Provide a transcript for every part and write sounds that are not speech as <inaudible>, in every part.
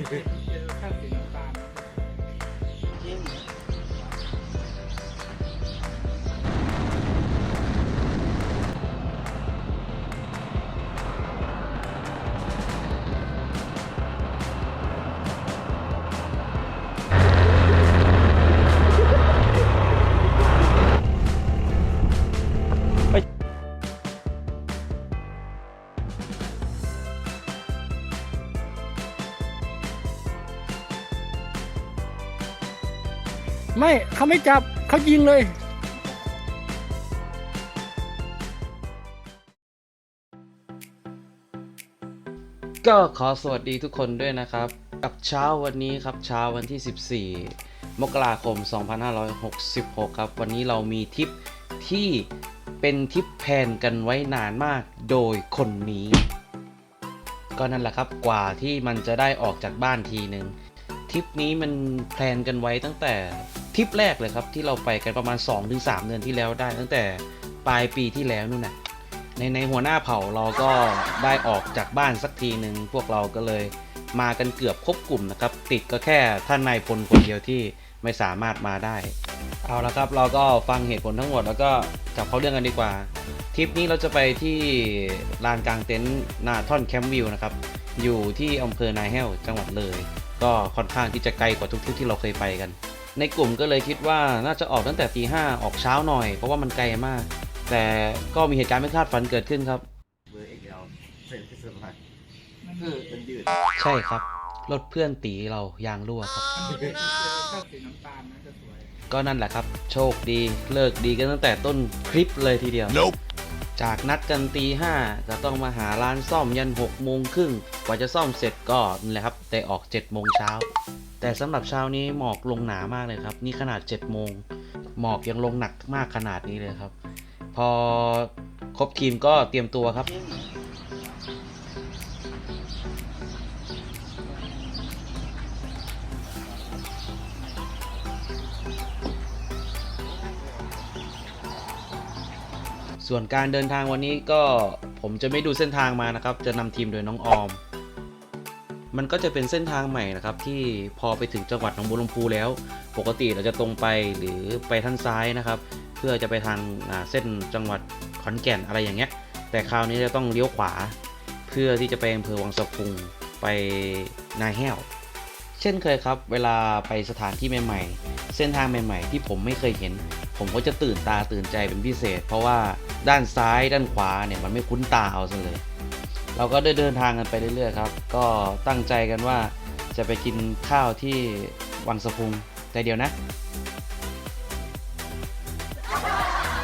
Okay. <laughs> เขาไม่จับเขายิงเลย ก็ขอสวัสดีทุกคนด้วยนะครับ กับเช้าวันนี้ครับเช้าวันที่ 14 มกราคม 2566 ครับ วันนี้เรามีทริปที่เป็นทริปแพนกันไว้นานมากโดยคนนี้ ก็นั่นแหละครับกว่าที่มันจะได้ออกจากบ้านทีหนึ่งทริปนี้มันแพลนกันไว้ตั้งแต่ ทริปแรกเลยครับที่เราไปกันประมาณ 2-3 เดือนที่แล้วได้ ตั้งแต่ปลายปีที่แล้วนู่นน่ะในในหัวหน้าเผ่าเราก็ได้ออกจากบ้านสักทีหนึ่งพวกเราก็เลยมากันเกือบครบกลุ่มนะครับ ติดก็แค่ท่านนายพลคนเดียวที่ไม่สามารถมาได้ เอาละครับเราก็ฟังเหตุผลทั้งหมดแล้วก็กลับเข้าเรื่องกันดีกว่าทริปนี้เราจะไปที่ลานกลางเต็นท์นาท่อนแคมป์วิวนะครับ อยู่ที่อำเภอนายแห้วจังหวัดเลย ก็ค่อนข้างที่จะไกลกว่าทุกทริปที่เราเคยไปกัน ในกลุ่มก็เลยคิดว่าน่าจะออกตั้งแต่ตีห้าออกเช้าหน่อย เพราะว่ามันไกลมาก แต่ก็มีเหตุการณ์ไม่คาดฝันเกิดขึ้นครับเบอร์เอ็กเอลเสร็จที่สุดท้ายมันเออมันยืดใช่ครับ รถเพื่อนตีเรายางรั่วครับมันเจอแค่สีน้ำตาลนะจะสวยก็นั่นแหละครับ โชคดีเลิกดีกันตั้งแต่ต้นคลิปเลยทีเดียว จากนัดกันตีห้าก็ต้องมาหาร้านซ่อมยัน6กโมงครึ่งกว่าจะซ่อมเสร็จก็นี่แหละครับแต่ออก7จ็ดโมงเช้า แต่สำหรับเช้านี้หมอกลงหนามากเลยครับ นี่ขนาด7จ็ดโมงหมอกยังลงหนักมากขนาดนี้เลยครับ พอครบทีมก็เตรียมตัวครับ ส่วนการเดินทางวันนี้ก็ผมจะไม่ดูเส้นทางมานะครับ จะนำทีมโดยน้องออม มันก็จะเป็นเส้นทางใหม่นะครับ ที่พอไปถึงจังหวัดหนองบัวลำพูแล้ว ปกติเราจะตรงไปหรือไปทางซ้ายนะครับ เพื่อจะไปทางเส้นจังหวัดขอนแก่นอะไรอย่างเงี้ย แต่คราวนี้จะต้องเลี้ยวขวา เพื่อที่จะไปอำเภอวังสะพุงไปนาแห้ว เช่นเคยครับ เวลาไปสถานที่ใหม่ๆ เส้นทางใหม่ๆ ที่ผมไม่เคยเห็น ผมก็จะตื่นตาตื่นใจเป็นพิเศษ เพราะว่าด้านซ้ายด้านขวาเนี่ยมันไม่คุ้นตาเอาซะเลย เราก็ได้เดินทางกันไปเรื่อยๆครับ ก็ตั้งใจกันว่าจะไปกินข้าวที่วังสะพุงแต่เดียวนะ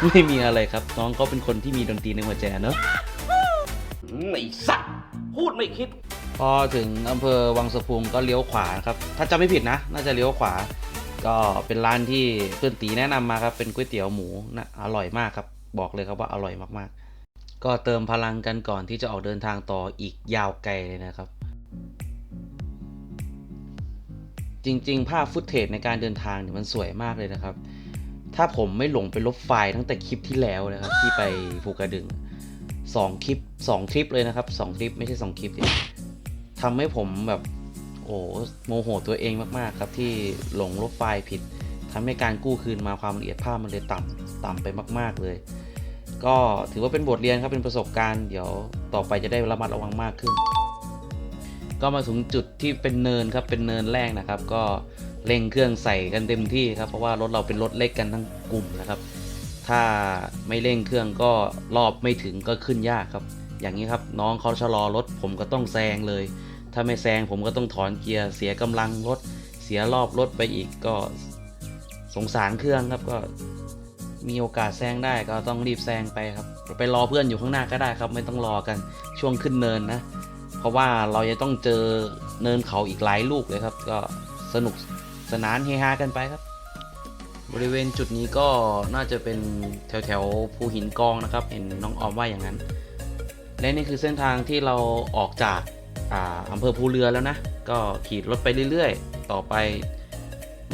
ไม่มีอะไรครับ น้องเขาเป็นคนที่มีดนตรีในหัวใจเนอะไอ้สัตว์พูดไม่คิด พอถึงอำเภอวังสะพุงก็เลี้ยวขวาครับ ถ้าจำไม่ผิดนะ น่าจะเลี้ยวขวา ก็เป็นร้านที่เพื่อนตีแนะนำมาครับเป็นก๋วยเตี๋ยวหมูนะอร่อยมากครับ บอกเลยครับว่าอร่อยมากๆ ก็เติมพลังกันก่อนที่จะออกเดินทางต่ออีกยาวไกลเลยนะครับ จริงๆ ภาพฟุตเทจในการเดินทางเนี่ยมันสวยมากเลยนะครับ ถ้าผมไม่หลงไปลบไฟล์ตั้งแต่คลิปที่แล้วนะครับ ที่ไปภูกระดึงสองคลิปสองคลิปเลยนะครับสองคลิปไม่ใช่สองคลิปทำให้ผมแบบ โอ้โมโหตัวเองมากๆครับที่หลงลบไฟล์ผิดทำให้การกู้คืนมาความละเอียดภาพมันเลยต่ำต่ำไปมาก ๆเลย ก็ถือว่าเป็นบทเรียนครับเป็นประสบการณ์เดี๋ยวต่อไปจะได้ระมัดระวังมากขึ้น ก็มาถึงจุดที่เป็นเนินครับเป็นเนินแรกนะครับ ก็เร่งเครื่องใส่กันเต็มที่ครับเพราะว่ารถเราเป็นรถเล็กกันทั้งกลุ่มนะครับ ถ้าไม่เร่งเครื่องก็รอบไม่ถึงก็ขึ้นยากครับ อย่างนี้ครับน้องเขาชะลอรถผมก็ต้องแซงเลย ถ้าไม่แซงผมก็ต้องถอนเกียร์เสียกำลังรถเสียรอบรถไปอีกก็สงสารเครื่องครับก็มีโอกาสแซงได้ก็ต้องรีบแซงไปครับไปรอเพื่อนอยู่ข้างหน้าก็ได้ครับ ไม่ต้องรอกันช่วงขึ้นเนินนะ เพราะว่าเราจะต้องเจอเนินเขาอีกหลายลูกเลยครับ ก็สนุกสนานเฮฮากันไปครับ บริเวณจุดนี้ก็น่าจะเป็นแถวแถวภูหินกองนะครับ เห็นน้องออมว่าอย่างนั้น และนี่คือเส้นทางที่เราออกจาก อ่าอำเภอภูเรือแล้วนะ ก็ขี่รถไปเรื่อยๆ ต่อไป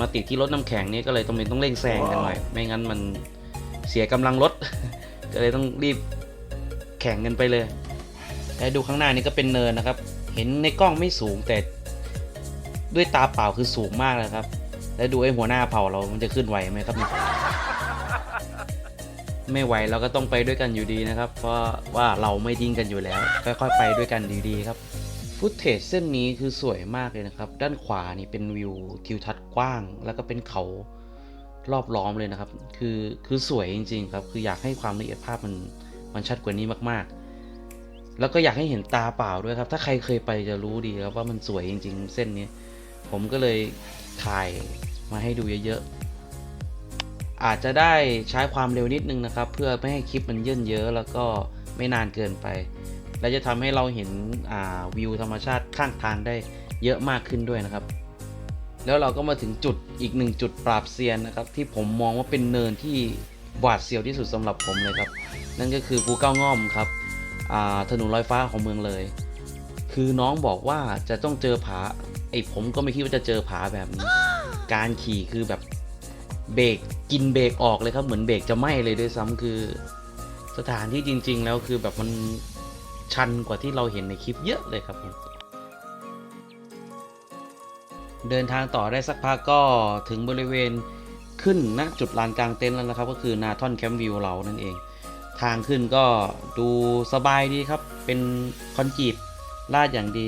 มาติดที่รถน้ำแข็งนี่ก็เลยต้องเป็นต้องเร่งแซงกันหน่อย ไม่งั้นมันเสียกำลังรถ ก็เลยต้องรีบแข่งกันไปเลยและดูข้างหน้านี่ก็เป็นเนินนะครับ เห็นในกล้องไม่สูงแต่ด้วยตาเปล่าคือสูงมากเลยครับ แล้วดูไอ้หัวหน้าเผ่าเรา มันจะขึ้นไหวไหมครับเนี่ยไม่ไหวเราก็ต้องไปด้วยกันอยู่ดีนะครับ เพราะว่าเราไม่ทิ้งกันอยู่แล้ว ค่อยๆไปด้วยกันดีๆครับ ฟุตเทจเส้นนี้คือสวยมากเลยนะครับ ด้านขวานี่เป็นวิวทิวทัศน์กว้าง แล้วก็เป็นเขารอบล้อมเลยนะครับ คือคือสวยจริง ๆ ครับ คืออยากให้ความละเอียดภาพมันมันชัดกว่านี้มากๆ แล้วก็อยากให้เห็นตาเปล่าด้วยครับ ถ้าใครเคยไปจะรู้ดีครับว่ามันสวยจริง ๆ เส้นนี้ ผมก็เลยถ่ายมาให้ดูเยอะๆ อาจจะได้ใช้ความเร็วนิดนึงนะครับ เพื่อไม่ให้คลิปมันเยินเยอะแล้วก็ไม่นานเกินไป และจะทำให้เราเห็นวิวธรรมชาติข้างทางได้เยอะมากขึ้นด้วยนะครับ แล้วเราก็มาถึงจุดอีกหนึ่งจุดปราบเซียนนะครับ ที่ผมมองว่าเป็นเนินที่หวาดเสียวที่สุดสำหรับผมเลยครับ นั่นก็คือภูเก้าง่อมครับถนนลอยฟ้าของเมืองเลย คือน้องบอกว่าจะต้องเจอผาไอผมก็ไม่คิดว่าจะเจอผาแบบนี้ การขี่คือแบบเบรกกินเบรกออกเลยครับ เหมือนเบรกจะไหม้เลยด้วยซ้ำคือ สถานที่จริง ๆ แล้วคือแบบมัน ชันกว่าที่เราเห็นในคลิปเยอะเลยครับผมเดินทางต่อได้สักพักก็ถึงบริเวณขึ้นณจุดลานกลางเต็นท์แล้วนะครับ ก็คือนาทอนแคมป์วิวเรานั่นเอง ทางขึ้นก็ดูสบายดีครับ เป็นคอนกรีตลาดอย่างดี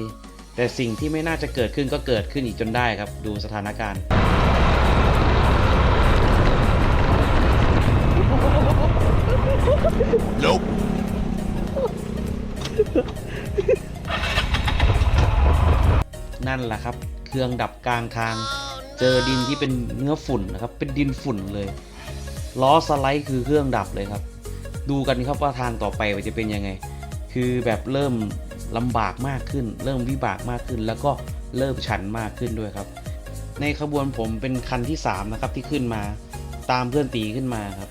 แต่สิ่งที่ไม่น่าจะเกิดขึ้นก็เกิดขึ้นอีกจนได้ครับ ดูสถานการณ์ นั่นแหละครับ เครื่องดับกลางทาง เจอดินที่เป็นเนื้อฝุ่นนะครับ เป็นดินฝุ่นเลยล้อสไลด์คือเครื่องดับเลยครับ ดูกันครับว่าทางต่อไปมันจะเป็นยังไง คือแบบเริ่มลำบากมากขึ้น เริ่มวิบากมากขึ้น แล้วก็เริ่มชันมากขึ้นด้วยครับ ในขบวนผมเป็นคันที่ 3 นะครับที่ขึ้นมา ตามเพื่อนตีขึ้นมาครับ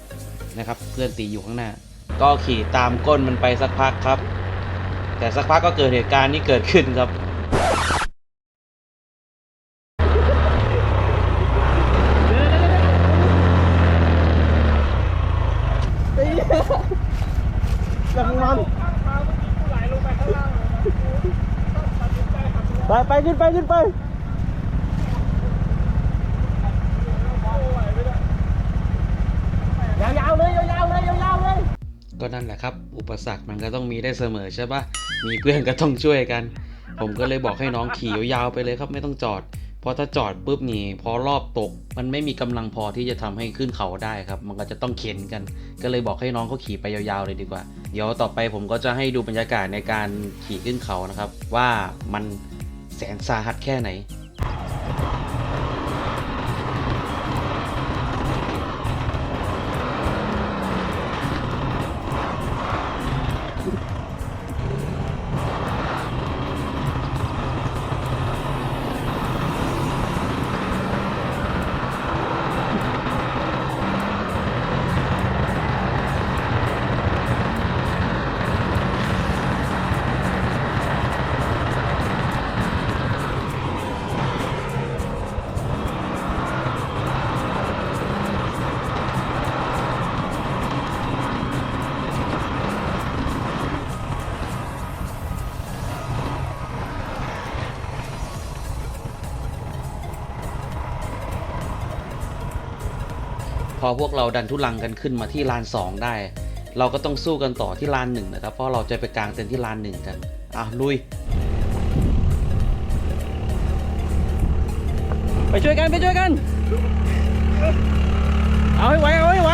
นะครับ เพื่อนตีอยู่ข้างหน้า ก็ขี่ตามก้นมันไปสักพักครับ แต่สักพักก็เกิดเหตุการณ์นี้เกิดขึ้นครับไปไปขึ้นไปขึ้นไป ยาวๆเลยยาวๆเลยยาวๆเลย ก็นั่นแหละครับ อุปสรรคมันก็ต้องมีได้เสมอใช่ปะมีเพื่อนก็ต้องช่วยกัน ผมก็เลยบอกให้น้องขี่ยาวๆไปเลยครับไม่ต้องจอดเพราะถ้าจอดปุ๊บนี่พอรอบตก มันไม่มีกำลังพอที่จะทำให้ขึ้นเขาได้ครับ มันก็จะต้องเข็นกัน ก็เลยบอกให้น้องเขาขี่ไปยาวๆเลยดีกว่า เดี๋ยวต่อไปผมก็จะให้ดูบรรยากาศในการขี่ขึ้นเขานะครับ ว่ามันแสนสาหัสแค่ไหน อพวกเราดันทุลังกันขึ้นมาที่ลานสองได้ เราก็ต้องสู้กันต่อที่ลานหนึ่งนะครับ เพราะเราจะไปกลางเต็นท์ที่ลานหนึ่งกันอะลุย ไปช่วยกันไปช่วยกัน เอาให้ไหวเอาให้ไหว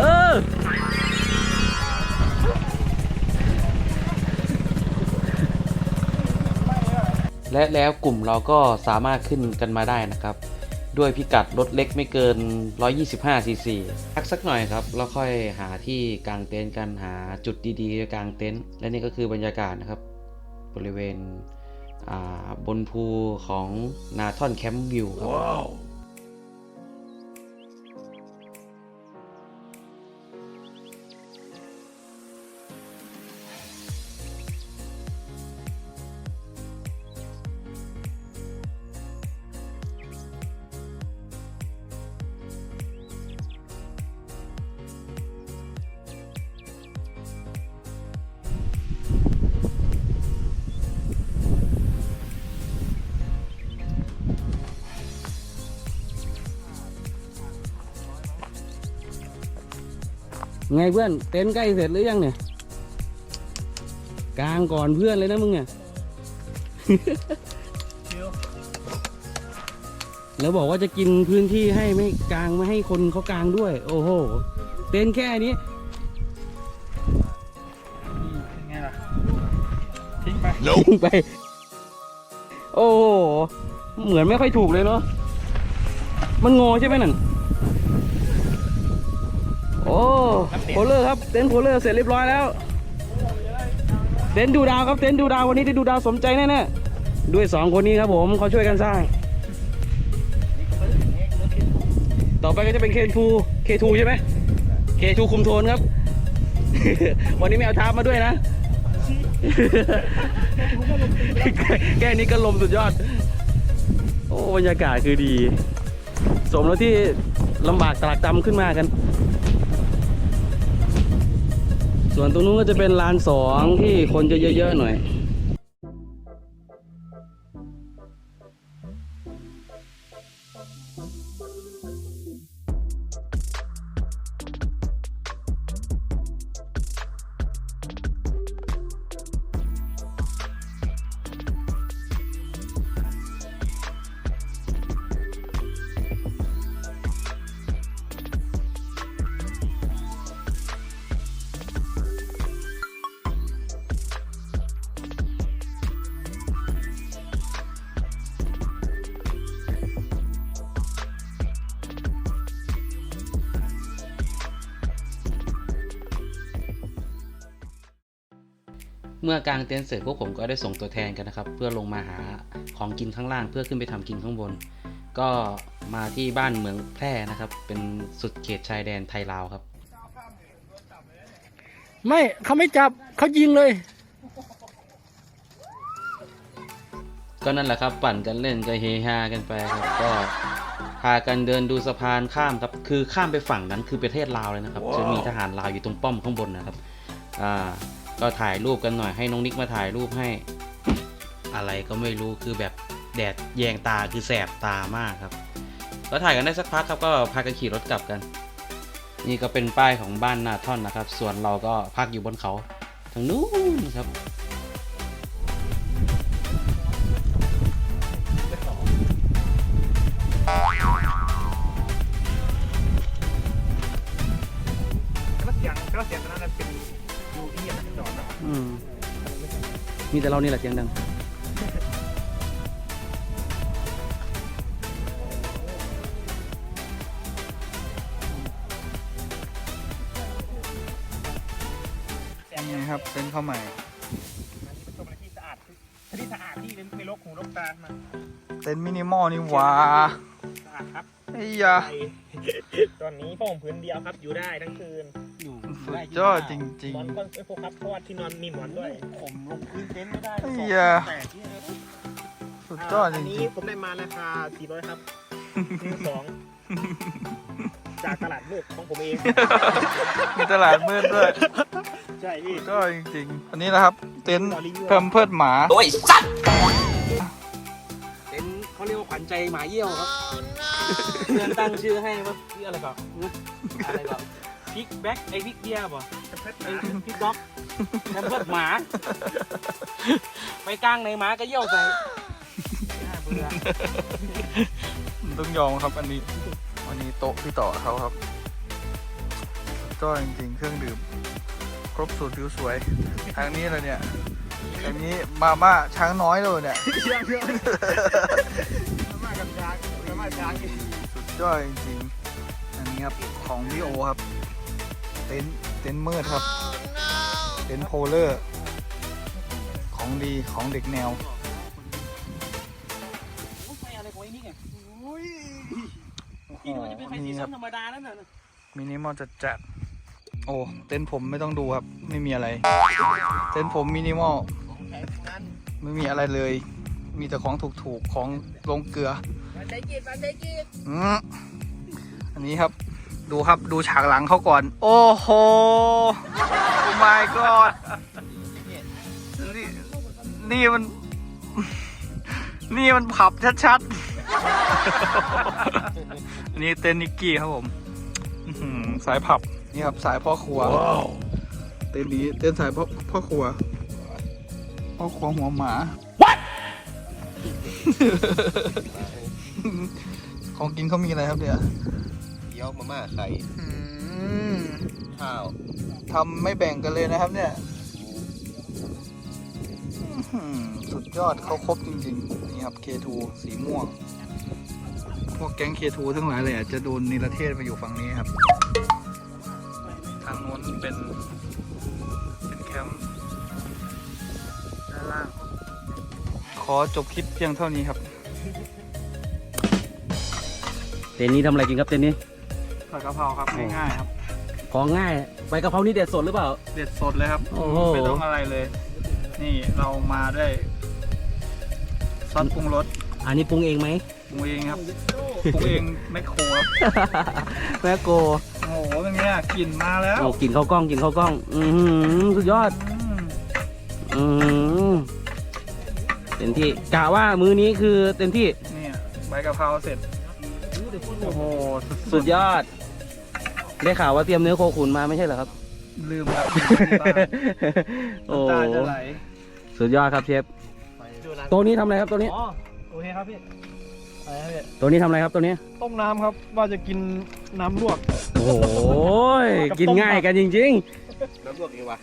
เออและแล้วกลุ่มเราก็สามารถขึ้นกันมาได้นะครับ ด้วยพิกัดรถเล็กไม่เกิน 125 ซีซีพักสักหน่อยครับ แล้วค่อยหาที่กางเต็นท์กันหาจุดดีๆกางเต็นท์และนี่ก็คือบรรยากาศนะครับ บริเวณบนภูของนาทอนแคมป์วิวครับ ไงเพื่อนเต็นท์ใกล้เสร็จหรือยังเนี่ยกลางก่อนเพื่อนเลยนะมึงเนี่ยแล้วบอกว่าจะกินพื้นที่ให้ไม่กลางไม่ให้คนเขากลางด้วย โอ้โหเต็นท์แค่นี้เป็นไงล่ะทิ้งไปลงไป โอ้โหเหมือนไม่ค่อยถูกเลยเนาะมันงอใช่ไหมนั่นโอ้โพลเลอร์ครับเต็นท์โพลเลอร์เสร็จเรียบร้อยแล้ว เต็นท์ดูดาวครับเต็นท์ดูดาววันนี้ได้ดูดาวสมใจแน่ๆด้วยสองคนนี้ครับผมเขาช่วยกันสร้าง ต่อไปก็จะเป็นเคนทูเคทูใช่ไหมเคทูคุมโทนครับ วันนี้ไม่เอาทามาด้วยนะแค่นี้ก็ลมสุดยอด โอ้บรรยากาศคือดี สมแล้วที่ลำบากตรากตำขึ้นมากัน ส่วนตรงนู้นก็จะเป็นลานสองที่คนจะเยอะๆหน่อย เมื่อกางเต็นท์เสร็จพวกผมก็ได้ส่งตัวแทนกันนะครับ เพื่อลงมาหาของกินข้างล่าง เพื่อขึ้นไปทำกินข้างบน ก็มาที่บ้านเมืองแพร่นะครับ เป็นสุดเขตชายแดนไทยลาวครับ ไม่เขาไม่จับเขายิงเลย ก็นั่นแหละครับปั่นกันเล่นก็เฮฮากันไปครับก็พากันเดินดูสะพานข้ามครับ คือข้ามไปฝั่งนั้นคือประเทศลาวเลยนะครับ จะมีทหารลาวอยู่ตรงป้อมข้างบนนะครับ อ่า ก็ถ่ายรูปกันหน่อยให้น้องนิกมาถ่ายรูปให้ อะไรก็ไม่รู้คือแบบแดดแยงตาคือแสบตามากครับ ก็ถ่ายกันได้สักพักครับก็พากันขี่รถกลับกัน นี่ก็เป็นป้ายของบ้านนาท่อนนะครับ ส่วนเราก็พักอยู่บนเขาทางนู้นครับก็เสียงก็เสียงตอนนั้นเป็น อดนะอืมมีแต่เรานี่แหละเสียงดัง นี่ครับเป็นข้าวใหม่ชมอะไรที่สะอาดที่สะอาดที่ไม่ลกหูลกตามาเต็นท์มินิมอลนี่หว่าสะอาดครับไอ้ยา ไปตอนนี้ผ้าห่มผืนเดียวครับอยู่ได้ทั้งคืนอยู่ สุดยอดจริงหมอนก็ไม่พกครับเพราะว่าที่นอนมีหมอนด้วยผมลงพื้นเต็นท์ไม่ได้ไอ้ยา แตกที่ๆสุดยอดจอันนี้ริงผมได้มาราคา 400 ครับมือสอง จากตลาดมืดของผมเอง ๆ มีตลาดมืดด้วย ใช่พี่สุดยอดจริงๆ อันนี้นะครับ เต็นท์เพิ่มเพิดหมาเต็นท์เขาเรียกว่าขวัญใจหมาเยี่ยวครับเพื่อนตั้งชื่อให้ว่าชื่ออะไรก่อนอะไรก่อน พิกแบ็กไอพิกเบียร์ป่ะไอพิกด็อกแคมเพิร์ดหมา ไปกลางในหมาก็เยี่ยวใส่น่าเบื่อต้องยอมครับอันนี้ วันนี้โต๊ะพี่ต่อเขาครับ ก็จริงๆ เครื่องดื่ม ครบสูตรผิวสวย ทางนี้เลยเนี่ยทางนี้มาม่าช้างน้อยเลยเนี่ยมากับช้างมาช้างสุดยอดจริงๆอันนี้ครับของพี่โอครับ เต็นท์เต็นท์มืดครับ เต็นท์โพลเลอร์ ของดีของเด็กแนวไม่อะไรของไอ้นี่ไงโอ้พี่ดูว่าจะเป็นไฟสีนี่คส้รับมธรรมดานั่นน่ะมินิมอลจัดจัดๆโอ้เต็นท์ผมไม่ต้องดูครับ ไม่มีอะไร เต็นท์ผมมินิมอลไม่มีอะไรเลย มีแต่ของถูกๆของลงเกลือมาใจกีดมาใจกีดอืมอันนี้ครับ ดูครับดูฉากหลังเขาก่อน โอ้โหโอ้ my god นี่นี่มัน นี่มันผับชัดๆอันนี้เต้นนิกกี้ครับผมอื้อหือสายผับ นี่ครับสายพ่อครัวเต้นนี้เต้นสายพ่อพ่อครัว พ่อครัวหัวหมาของกินเขามีอะไรครับเนี่ยเกี๊ ยวมาม่าไข่อืมข้าวทำไม่แบ่งกันเลยนะครับเนี่ยอื้อหือสุดยอดเขาครบจริงๆ นี่ครับ K2 สีม่วง พวกแก๊ง K2 ทั้งหลายเลยอาจจะโดนนิรเทศไปอยู่ฝั่งนี้ครับ ทางโน้นเป็น เป็นแคมป์ด้านล่าง ขอจบคลิปเพียงเท่านี้ครับ เต็นนี้ทำอะไรกินครับเต็นนี้ ผัดกะเพราครับง่ายๆครับของง่ายใบกะเพรานี่เด็ดสดหรือเปล่า เด็ดสดเลยครับโอ้โห ไม่ต้องอะไรเลย นี่เรามาด้วยซอสปรุงรสอันนี้ปรุงเองไหม ปรุงเองครับปรุงเองไม่โคครับแม่โกโอ้โหเป็นไงอะกลิ่นมาแล้วโอ้กินข้าวกล้องกินข้าวกล้อง อือหือสุดยอด อืมอืมเต็มที่กะว่ามื้อนี้คือเต็มที่เนี่ยใบกะเพราเสร็จโอ้โหสุดยอด ได้ข่าวว่าเตรียมเนื้อโคขุนมาไม่ใช่เหรอครับ ลืมครับโอ้น้ำตาจะไหลสุดยอดครับเชฟตัวนี้ทำอะไรครับตัวนี้ อ๋อโอเคครับพี่อะไรครับพี่ตัวนี้ทำอะไรครับตัวนี้ ต้มน้ำครับ ว่าจะกินน้ำลวก โอ้ยกินง่ายกันจริง น้ำลวกเองวะ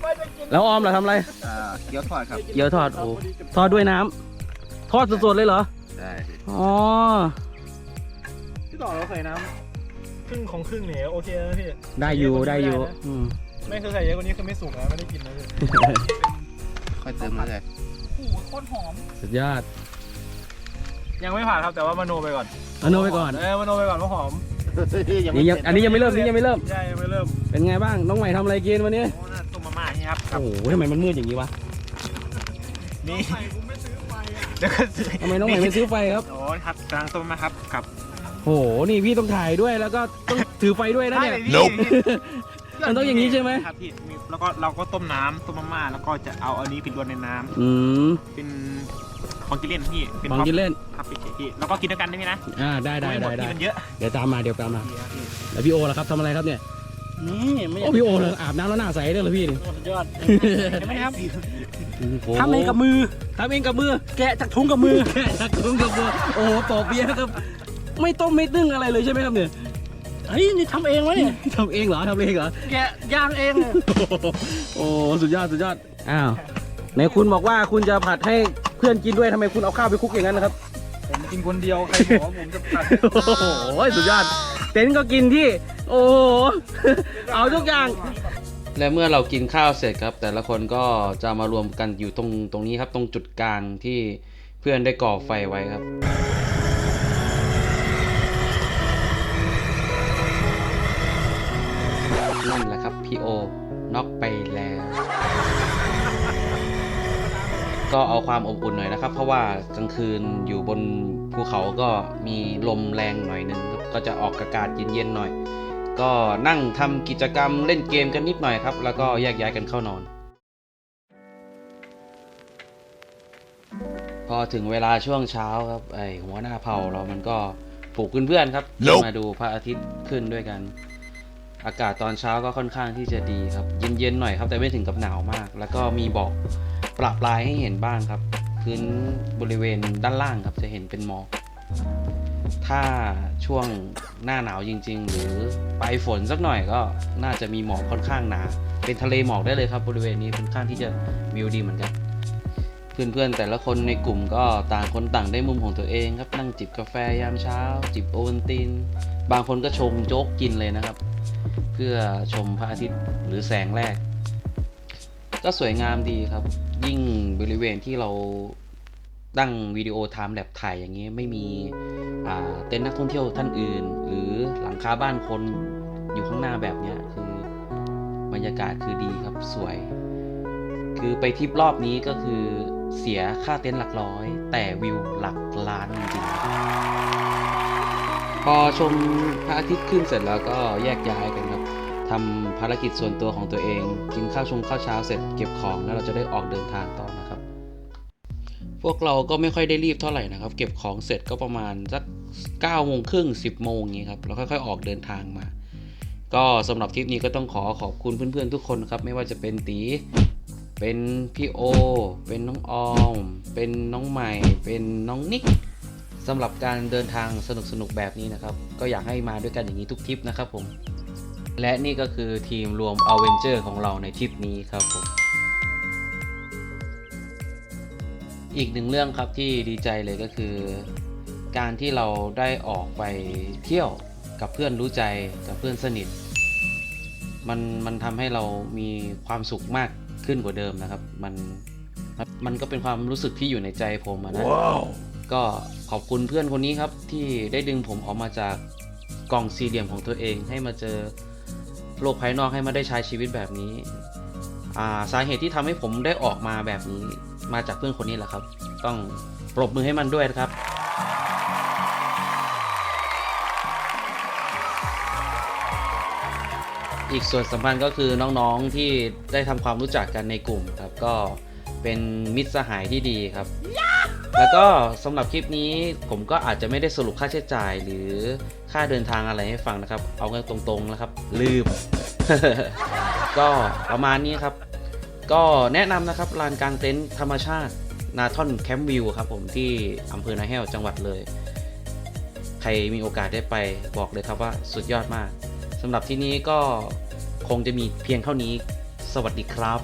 ๆ แล้วออมล่ะทำอะไร อ่าเกี๊ยวทอดครับเกี๊ยวทอดโอ้ทอดด้วยน้ำทอดสดๆเลยเหรอ ได้อ๋อ พี่ต่อเราใส่น้ำ ครึ่งของครึ่งเนี่ยโอเคนะพี่ได้อยู่ได้อยู่อืมไม่คือใส่เยอะกว่านี้คือไม่สุกนะไม่ได้กินนะพี่ค่อยเติมมาเลยโอ้โหโคตรหอม สุดยอดยังไม่ผ่านครับแต่ว่ามโนไปก่อนอโนไปก่อนเออมโนไปก่อนว่าหอมนี่ยังอันนี้ยังไม่เริ่มนี่ยังไม่เริ่มใช่ยังไม่เริ่มเป็นไงบ้างน้องใหม่ทำอะไรกินวันนี้โอ้น่าต้มมาม่าอย่างนี้ครับโอ้โหทำไมมันมืดอย่างนี้วะนี่เดี๋ยวก็ซื้อทำไมน้องใหม่ไม่ซื้อไฟครับโอ้ยครับกำลังต้มมาครับกับ โอ้โหนี่พี่ต้องถ่ายด้วยแล้วก็ต้องถือไฟด้วยนะเนี่ยมันต้องอย่างนี้ใช่ไหม ครับพี่มีแล้วก็เราก็ต้มน้ำต้มมาม่าแล้วก็จะเอาอันนี้ไปรวนในน้ำอืมเป็นของกินเล่นพี่เป็นบางกินเล่น พับไปเฉยพี่แล้วก็กินด้วยกันได้ไหมนะอ่าได้ได้ม่หมได้ได้ที่มันเยอะเดี๋ยวตามมาเดี๋ยวตามมาแล้วพี่โอล่ะครับทำอะไรครับเนี่ยนี่ไม่โอ้พี่โอเลยอาบน้ำแล้วหน้าใสเลยเหรอพี่นี่สุดยอดเห็นไหมครับโอ้โหทำเองกับมือทำเองกับมือแกะจากถุงกับมือแค่ทักคุ้งกับมือโอ้โหปอกเบียร์ครับ ไม่ต้มไม่นึ่งอะไรเลยใช่ไหมครับเนี่ยเฮ้ยนี่ทำเองวะเนี่ยทำเองเหรอทำเองเหรอ แกะย่างเองเนี่ยโอ้สุดยอดสุดยอดอ้าวไหนคุณบอกว่าคุณจะผัดให้เพื่อนกินด้วยทำไมคุณเอาข้าวไปคลุกอย่างนั้นนะครับ ผมกินคนเดียวใครบอกว่าผมจะผัดโอ้โหสุดยอด เต็นท์ก็กินที่ โอ้โห เอาทุกอย่าง และเมื่อเรากินข้าวเสร็จครับ แต่ละคนก็จะมารวมกันอยู่ตรงตรงนี้ครับ ตรงจุดกลางที่เพื่อนได้ก่อไฟไว้ครับ นั่นแหละครับพี่โอน็อกไปแล้ว ก็เอาความอบอุ่นหน่อยนะครับ เพราะว่ากลางคืนอยู่บนภูเขาก็มีลมแรงหน่อยหนึงครับก็จะออกอากาศเย็นๆหน่อย ก็นั่งทำกิจกรรมเล่นเกมกันนิดหน่อยครับ แล้วก็แยกย้ายกันเข้านอนพอถึงเวลาช่วงเช้าครับไอหัวหน้าเผ่าเรามันก็ปลุกเพื่อนๆครับ Nope มาดูพระอาทิตย์ขึ้นด้วยกัน อากาศตอนเช้าก็ค่อนข้างที่จะดีครับ เย็นๆหน่อยครับแต่ไม่ถึงกับหนาวมาก แล้วก็มีบอกปรับปลายให้เห็นบ้างครับ พื้นบริเวณด้านล่างครับจะเห็นเป็นหมอกถ้าช่วงหน้าหนาวจริง ๆ หรือปลายฝนสักหน่อยก็น่าจะมีหมอกค่อนข้างหนา เป็นทะเลหมอกได้เลยครับ บริเวณนี้ค่อนข้างที่จะวิวดีเหมือนกันเพื่อนๆแต่ละคนในกลุ่มก็ต่างคนต่างได้มุมของตัวเองครับนั่งจิบกาแฟยามเช้า จิบโอวัลติน บางคนก็ชงโจ๊กกินเลยนะครับ เพื่อชมพระอาทิตย์หรือแสงแรก ก็สวยงามดีครับ ยิ่งบริเวณที่เราตั้งวิดีโอไทม์แลบถ่ายอย่างนี้ไม่มีเต็นท์นักท่องเที่ยวท่านอื่น หรือหลังคาบ้านคนอยู่ข้างหน้าแบบเนี้ยคือบรรยากาศคือดีครับสวย คือไปทริปรอบนี้ก็คือเสียค่าเต็นท์หลักร้อย แต่วิวหลักล้านจริงๆ พอชมพระอาทิตย์ขึ้นเสร็จแล้วก็แยกย้ายกันครับทำภารกิจส่วนตัวของตัวเอง กินข้าวชงข้าวเช้าเสร็จเก็บของแล้วเราจะได้ออกเดินทางต่อนะครับ พวกเราก็ไม่ค่อยได้รีบเท่าไหร่นะครับ เก็บของเสร็จก็ประมาณสัก9โมงครึ่ง10โมงนี้ครับแล้วค่อยๆออกเดินทางมา ก็สำหรับคลิปนี้ก็ต้องขอขอบคุณเพื่อนๆทุกคนครับ ไม่ว่าจะเป็นตีเป็นพี่โอ เป็นน้องออม เป็นน้องใหม่ เป็นน้องนิก สำหรับการเดินทางสนุกๆแบบนี้นะครับ ก็อยากให้มาด้วยกันอย่างนี้ทุกทริปนะครับผม และนี่ก็คือทีมรวมอเวนเจอร์ของเราในทริปนี้ครับผมอีกหนึ่งเรื่องครับที่ดีใจเลยก็คือ การที่เราได้ออกไปเที่ยวกับเพื่อนรู้ใจกับเพื่อนสนิท มันมันทำให้เรามีความสุขมากขึ้นกว่าเดิมนะครับ มันมันก็เป็นความรู้สึกที่อยู่ในใจผมอะนะก็ ขอบคุณเพื่อนคนนี้ครับที่ได้ดึงผมออกมาจากกล่องสี่เหลี่ยมของตัวเอง ให้มาเจอโลกภายนอกให้มาได้ใช้ชีวิตแบบนี้อ่าสาเหตุที่ทำให้ผมได้ออกมาแบบนี้มาจากเพื่อนคนนี้แหละครับ ต้องปรบมือให้มันด้วยนะครับอีกส่วนสำคัญก็คือน้องๆที่ได้ทำความรู้จักกันในกลุ่มครับ ก็เป็นมิตรสหายที่ดีครับ แล้วก็สำหรับคลิปนี้ผมก็อาจจะไม่ได้สรุปค่าใช้จ่ายหรือค่าเดินทางอะไรให้ฟังนะครับ เอากันตรงๆนะครับ ลืม ก็ประมาณนี้ครับ ก็แนะนำนะครับลานกลางเต็นท์ธรรมชาตินาทอนแคมป์วิวครับผมที่อำเภอนาแห้วจังหวัดเลย ใครมีโอกาสได้ไปบอกเลยครับว่าสุดยอดมากสำหรับที่นี้ก็คงจะมีเพียงเท่านี้ สวัสดีครับ